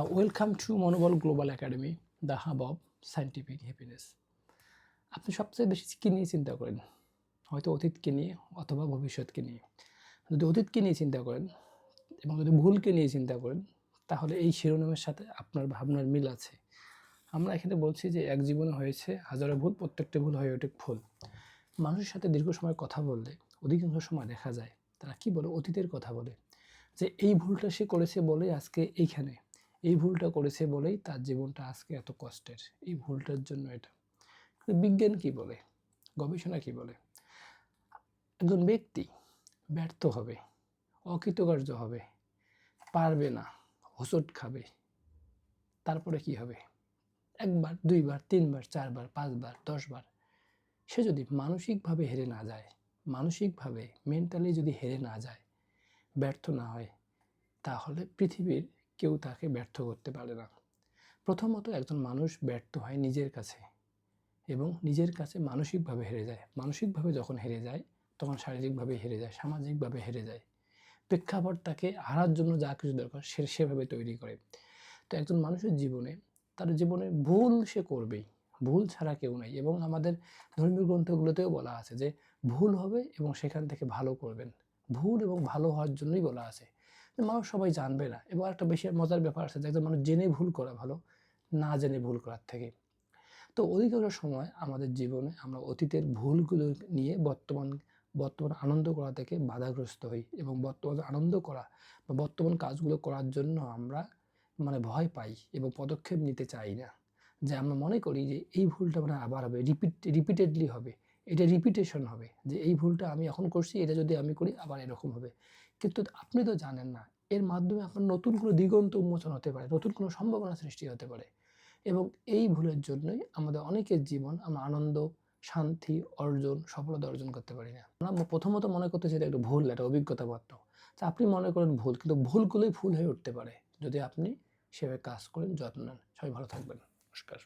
Welcome to Manobal global academy the hub of scientific happiness আপনি সবচেয়ে বেশি কী নিয়ে চিন্তা করেন? হয়তো অতীতকে নিয়ে অথবা ভবিষ্যৎকে নিয়ে। যদি অতীতকে নিয়ে চিন্তা করেন এবং যদি ভুলকে নিয়ে চিন্তা করেন, তাহলে এই শিরোনামের সাথে আপনার ভাবনার মিল আছে। আমরা এখানে বলছি যে এক জীবনে হয়েছে হাজারো ভুল, প্রত্যেকটা ভুল হয়ে ওঠে ভুল। মানুষের সাথে দীর্ঘ সময় কথা বললে অধিকাংশ সময় দেখা যায়। তারা কি বলে? অতীতের কথা বলে। যে এই ভুলটা সে করেছে বলে আজকে এইখানে। এই ভুলটা করেছে বলেই তার জীবনটা আজকে এত কষ্টের। এই ভুলটার জন্য এটা। বিজ্ঞান কি বলে? গবেষণা কি বলে? একজন ব্যক্তি ব্যর্থ হবে, অকৃতকার্য হবে, পারবে না, হোঁচট খাবে, তারপরে কি হবে? একবার, দুইবার, তিনবার, চারবার, পাঁচবার, দশবার। সে যদি মানসিকভাবে হেরে না যায়, মানসিকভাবে মেন্টালি যদি হেরে না যায়, ব্যর্থ না হয়, তাহলে পৃথিবীর কেউ তাকে ব্যর্থ করতে পারে না। প্রথমত একজন মানুষ ব্যর্থ হয় নিজের কাছে এবং নিজের কাছে মানসিকভাবে হেরে যায়। মানসিকভাবে যখন হেরে যায়, তখন শারীরিকভাবে হেরে যায়, সামাজিকভাবে হেরে যায়। প্রেক্ষাপট তাকে হারার জন্য যা কিছু দরকার, সে সেভাবে তৈরি করে। তো একজন মানুষের জীবনে তার জীবনে ভুল সে করবেই। ভুল ছাড়া কেউ নেই এবং আমাদের ধর্মীয় গ্রন্থগুলোতেও বলা আছে যে, ভুল হবে এবং সেখান থেকে ভালো করবেন। ভুল এবং ভালো হওয়ার জন্যই বলা আছে। মানুষ সবাই জানবে না। এবং একটা বেশি মজার ব্যাপার আছে যে একজন মানুষ জেনে ভুল করা ভালো, না জেনে ভুল করার থেকে। তো অধিকাংশ সময় আমাদের জীবনে আমরা অতীতের ভুলগুলো নিয়ে বর্তমান বর্তমান আনন্দ করা থেকে বাধাগ্রস্ত হই। এবং বর্তমান আনন্দ করা বা বর্তমান কাজগুলো করার জন্য আমরা মানে ভয় পাই এবং পদক্ষেপ নিতে চাই না। যে আমরা মনে করি যে এই ভুলটা মানে আবার হবে রিপিট রিপিটেডলি হবে। এটা রিপিটেশন হবে যে এই ভুলটা আমি এখন করছি, এটা যদি আমি করি আবার এরকম হবে। কিন্তু আপনি তো জানেন না, এর মাধ্যমে আপনার নতুন কোনো দিগন্ত উন্মোচন হতে পারে, নতুন কোনো সম্ভাবনা সৃষ্টি হতে পারে। এবং এই ভুলের জন্যই আমাদের অনেকের জীবন আমরা আনন্দ, শান্তি, অর্জন, সফলতা অর্জন করতে পারি না। আমরা প্রথমত মনে করতেছি এটা একটু ভুল, একটা অভিজ্ঞতা মাত্র। তা আপনি মনে করেন ভুল, কিন্তু ভুলগুলোই ভুল হয়ে উঠতে পারে। যদি আপনি সেভাবে কাজ করেন, যত্ন নেন। সবাই ভালো থাকবেন। নমস্কার।